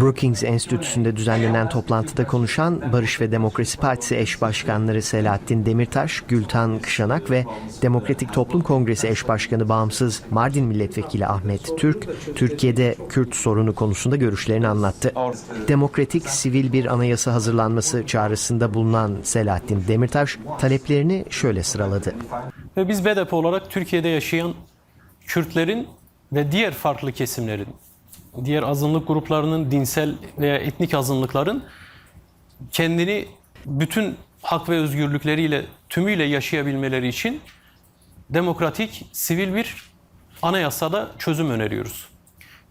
Brookings Enstitüsü'nde düzenlenen toplantıda konuşan Barış ve Demokrasi Partisi eş başkanları Selahattin Demirtaş, Gültan Kışanak ve Demokratik Toplum Kongresi eş başkanı bağımsız Mardin Milletvekili Ahmet Türk, Türkiye'de Kürt sorunu konusunda görüşlerini anlattı. Demokratik sivil bir anayasa hazırlanması çağrısında bulunan Selahattin Demirtaş taleplerini şöyle sıraladı. Ve biz BDP olarak Türkiye'de yaşayan Kürtlerin ve diğer farklı kesimlerin, diğer azınlık gruplarının, dinsel veya etnik azınlıkların kendini bütün hak ve özgürlükleriyle tümüyle yaşayabilmeleri için demokratik, sivil bir anayasada çözüm öneriyoruz.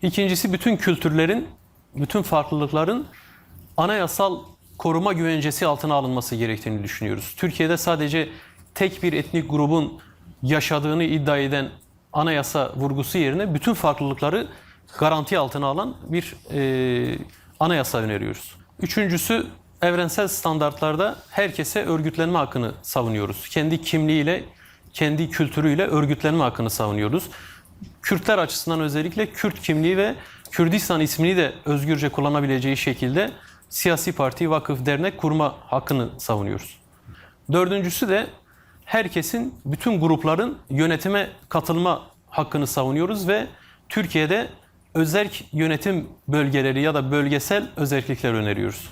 İkincisi bütün kültürlerin, bütün farklılıkların anayasal koruma güvencesi altına alınması gerektiğini düşünüyoruz. Türkiye'de sadece tek bir etnik grubun yaşadığını iddia eden anayasa vurgusu yerine bütün farklılıkları garanti altına alan bir e, anayasa öneriyoruz. Üçüncüsü evrensel standartlarda herkese örgütlenme hakkını savunuyoruz. Kendi kimliğiyle, kendi kültürüyle örgütlenme hakkını savunuyoruz. Kürtler açısından özellikle Kürt kimliği ve Kürdistan ismini de özgürce kullanabileceği şekilde siyasi parti, vakıf, dernek kurma hakkını savunuyoruz. Dördüncüsü de herkesin, bütün grupların yönetime katılma hakkını savunuyoruz ve Türkiye'de özerk yönetim bölgeleri ya da bölgesel özellikler öneriyoruz.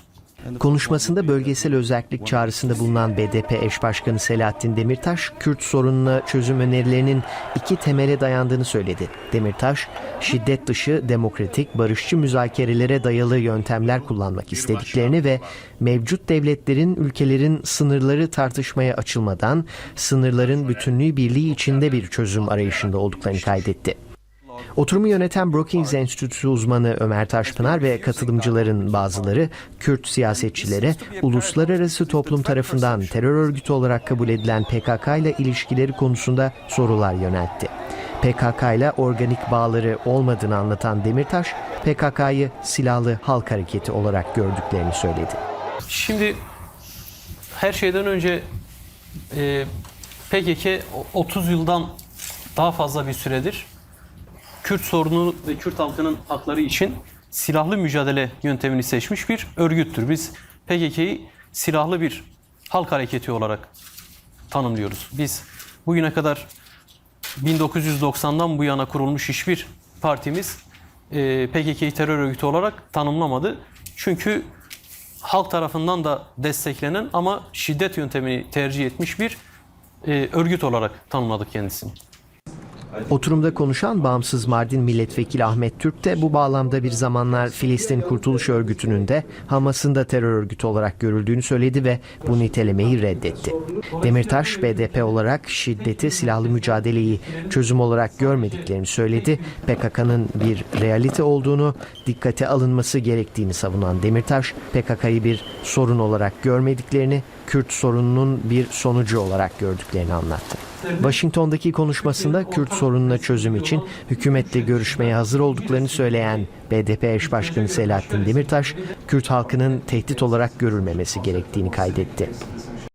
Konuşmasında bölgesel özellik çağrısında bulunan BDP eş başkanı Selahattin Demirtaş, Kürt sorununa çözüm önerilerinin iki temele dayandığını söyledi. Demirtaş, şiddet dışı, demokratik, barışçı müzakerelere dayalı yöntemler kullanmak istediklerini ve mevcut devletlerin ülkelerin sınırları tartışmaya açılmadan sınırların bütünlüğü birliği içinde bir çözüm arayışında olduklarını kaydetti. Oturumu yöneten Brookings Enstitüsü uzmanı Ömer Taşpınar ve katılımcıların bazıları Kürt siyasetçilere uluslararası toplum tarafından terör örgütü olarak kabul edilen PKK ile ilişkileri konusunda sorular yöneltti. PKK ile organik bağları olmadığını anlatan Demirtaş, PKK'yı silahlı halk hareketi olarak gördüklerini söyledi. Şimdi her şeyden önce e, PKK 30 yıldan daha fazla bir süredir Kürt sorunu ve Kürt halkının hakları için silahlı mücadele yöntemini seçmiş bir örgüttür. Biz PKK'yı silahlı bir halk hareketi olarak tanımlıyoruz. Biz bugüne kadar 1990'dan bu yana kurulmuş hiçbir partimiz e, PKK'yı terör örgütü olarak tanımlamadı. Çünkü halk tarafından da desteklenen ama şiddet yöntemini tercih etmiş bir e, örgüt olarak tanımladık kendisini. Oturumda konuşan bağımsız Mardin Milletvekili Ahmet Türk de bu bağlamda bir zamanlar Filistin Kurtuluş Örgütü'nün de Hamas'ın da terör örgütü olarak görüldüğünü söyledi ve bu nitelemeyi reddetti. Demirtaş, BDP olarak şiddeti, silahlı mücadeleyi çözüm olarak görmediklerini söyledi. PKK'nın bir realite olduğunu, dikkate alınması gerektiğini savunan Demirtaş, PKK'yı bir sorun olarak görmediklerini, Kürt sorununun bir sonucu olarak gördüklerini anlattı. Washington'daki konuşmasında Kürt sorununa çözüm için hükümetle görüşmeye hazır olduklarını söyleyen BDP eş başkanı Selahattin Demirtaş, Kürt halkının tehdit olarak görülmemesi gerektiğini kaydetti.